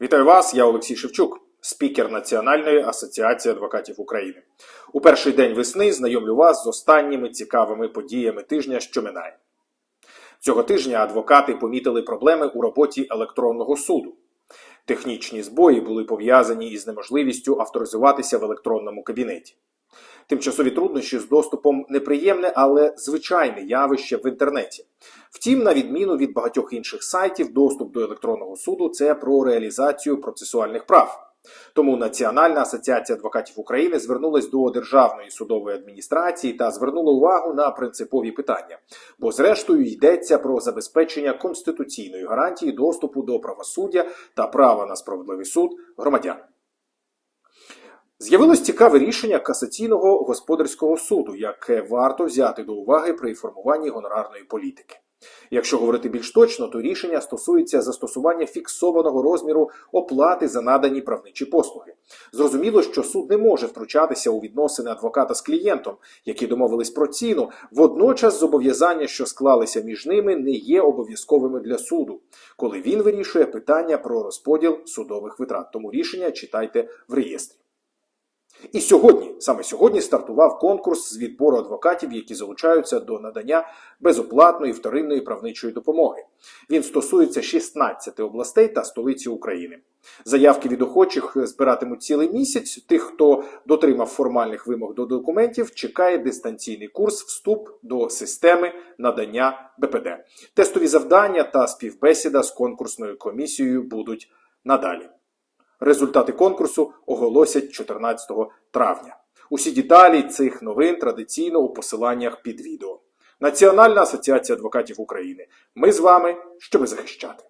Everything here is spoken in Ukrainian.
Вітаю вас, я Олексій Шевчук, спікер Національної асоціації адвокатів України. У перший день весни знайомлю вас з останніми цікавими подіями тижня, що минає. Цього тижня адвокати помітили проблеми у роботі електронного суду. Технічні збої були пов'язані із неможливістю авторизуватися в електронному кабінеті. Тимчасові труднощі з доступом неприємне, але звичайне явище в інтернеті. Втім, на відміну від багатьох інших сайтів, доступ до електронного суду це про реалізацію процесуальних прав. Тому Національна асоціація адвокатів України звернулась до Державної судової адміністрації та звернула увагу на принципові питання, бо зрештою йдеться про забезпечення конституційної гарантії доступу до правосуддя та права на справедливий суд громадян. З'явилось цікаве рішення касаційного господарського суду, яке варто взяти до уваги при формуванні гонорарної політики. Якщо говорити більш точно, то рішення стосується застосування фіксованого розміру оплати за надані правничі послуги. Зрозуміло, що суд не може втручатися у відносини адвоката з клієнтом, які домовились про ціну. Водночас зобов'язання, що склалися між ними, не є обов'язковими для суду, коли він вирішує питання про розподіл судових витрат. Тому рішення читайте в реєстрі. І сьогодні, саме сьогодні, стартував конкурс з відбору адвокатів, які залучаються до надання безоплатної вторинної правничої допомоги. Він стосується 16 областей та столиці України. Заявки від охочих збиратимуть цілий місяць. Тих, хто дотримав формальних вимог до документів, чекає дистанційний курс вступ до системи надання БПД. Тестові завдання та співбесіда з конкурсною комісією будуть надалі. Результати конкурсу оголосять 14 травня. Усі деталі цих новин традиційно у посиланнях під відео. Національна асоціація адвокатів України. Ми з вами, щоби захищати.